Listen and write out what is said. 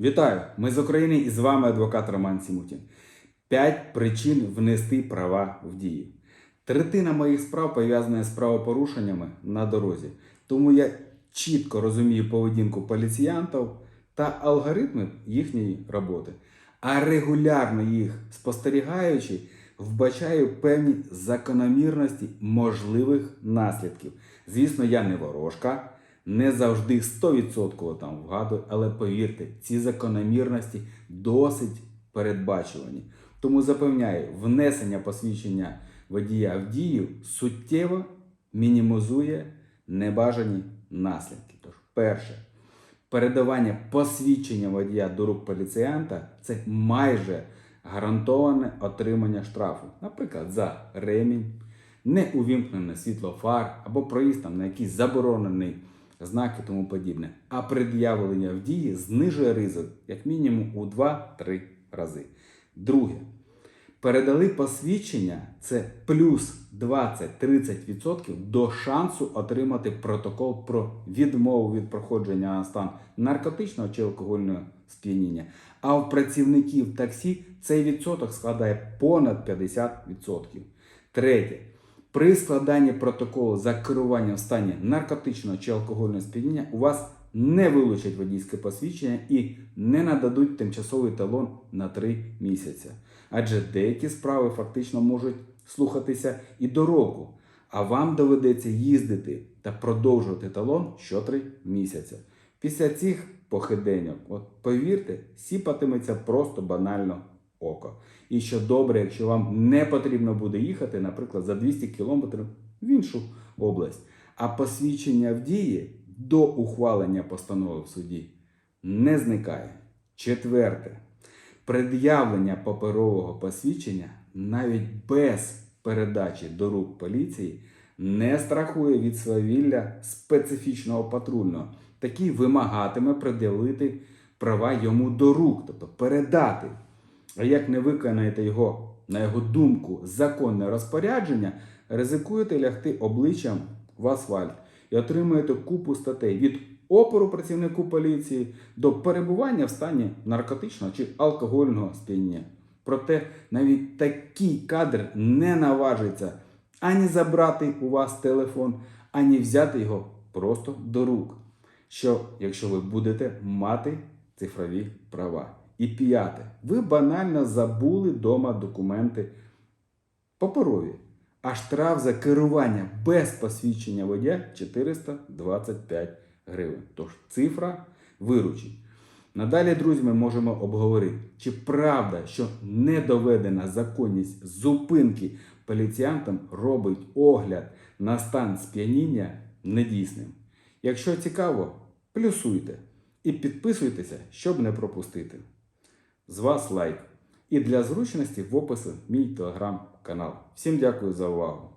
Вітаю! Ми з України і з вами адвокат Роман Сімутін. П'ять причин внести права в дію. Третина моїх справ пов'язана з правопорушеннями на дорозі. Тому я чітко розумію поведінку поліціянтів та алгоритми їхньої роботи. А регулярно їх спостерігаючи, вбачаю певні закономірності можливих наслідків. Звісно, я не ворожка, не завжди 100% там вгадую, але повірте, ці закономірності досить передбачувані. Тому запевняю, внесення посвідчення водія в дію суттєво мінімізує небажані наслідки. Тож, перше, передавання посвідчення водія до рук поліціянта це майже гарантоване отримання штрафу, наприклад, за ремінь, неувімкнене світло фар або проїзд там на якийсь заборонений знак і тому подібне. А пред'явлення в дії знижує ризик як мінімум у 2-3 рази. Друге, передали посвідчення це плюс 20-30% до шансу отримати протокол про відмову від проходження на стан наркотичного чи алкогольного сп'яніння. А у працівників таксі цей відсоток складає понад 50%. Третє. При складанні протоколу за керуванням в стані наркотичного чи алкогольного сп'яніння у вас не вилучать водійське посвідчення і не нададуть тимчасовий талон на 3 місяці. Адже деякі справи фактично можуть слухатися і до року, а вам доведеться їздити та продовжувати талон щотри місяця. Після цих похиденьок, от повірте, сіпатиметься просто банально око. І що добре, якщо вам не потрібно буде їхати, наприклад, за 200 кілометрів в іншу область. А посвідчення в дії до ухвалення постанови в суді не зникає. Четверте. Пред'явлення паперового посвідчення навіть без передачі до рук поліції не страхує від свавілля специфічного патрульного. Такий вимагатиме пред'явити права йому до рук, тобто передати. А як не виконаєте його, на його думку, законне розпорядження, ризикуєте лягти обличчям в асфальт і отримуєте купу статей від опору працівнику поліції до перебування в стані наркотичного чи алкогольного сп'яніння. Проте навіть такий кадр не наважиться ані забрати у вас телефон, ані взяти його просто до рук. Що, якщо ви будете мати цифрові права. І п'яте, ви банально забули вдома документи паперові, а штраф за керування без посвідчення водія 425 гривень. Тож цифра виручить. Надалі, друзі, ми можемо обговорити, чи правда, що недоведена законність зупинки поліціянтам робить огляд на стан сп'яніння недійсним. Якщо цікаво, плюсуйте і підписуйтеся, щоб не пропустити. З вас лайк. І для зручності в описі мій телеграм-канал. Всім дякую за увагу!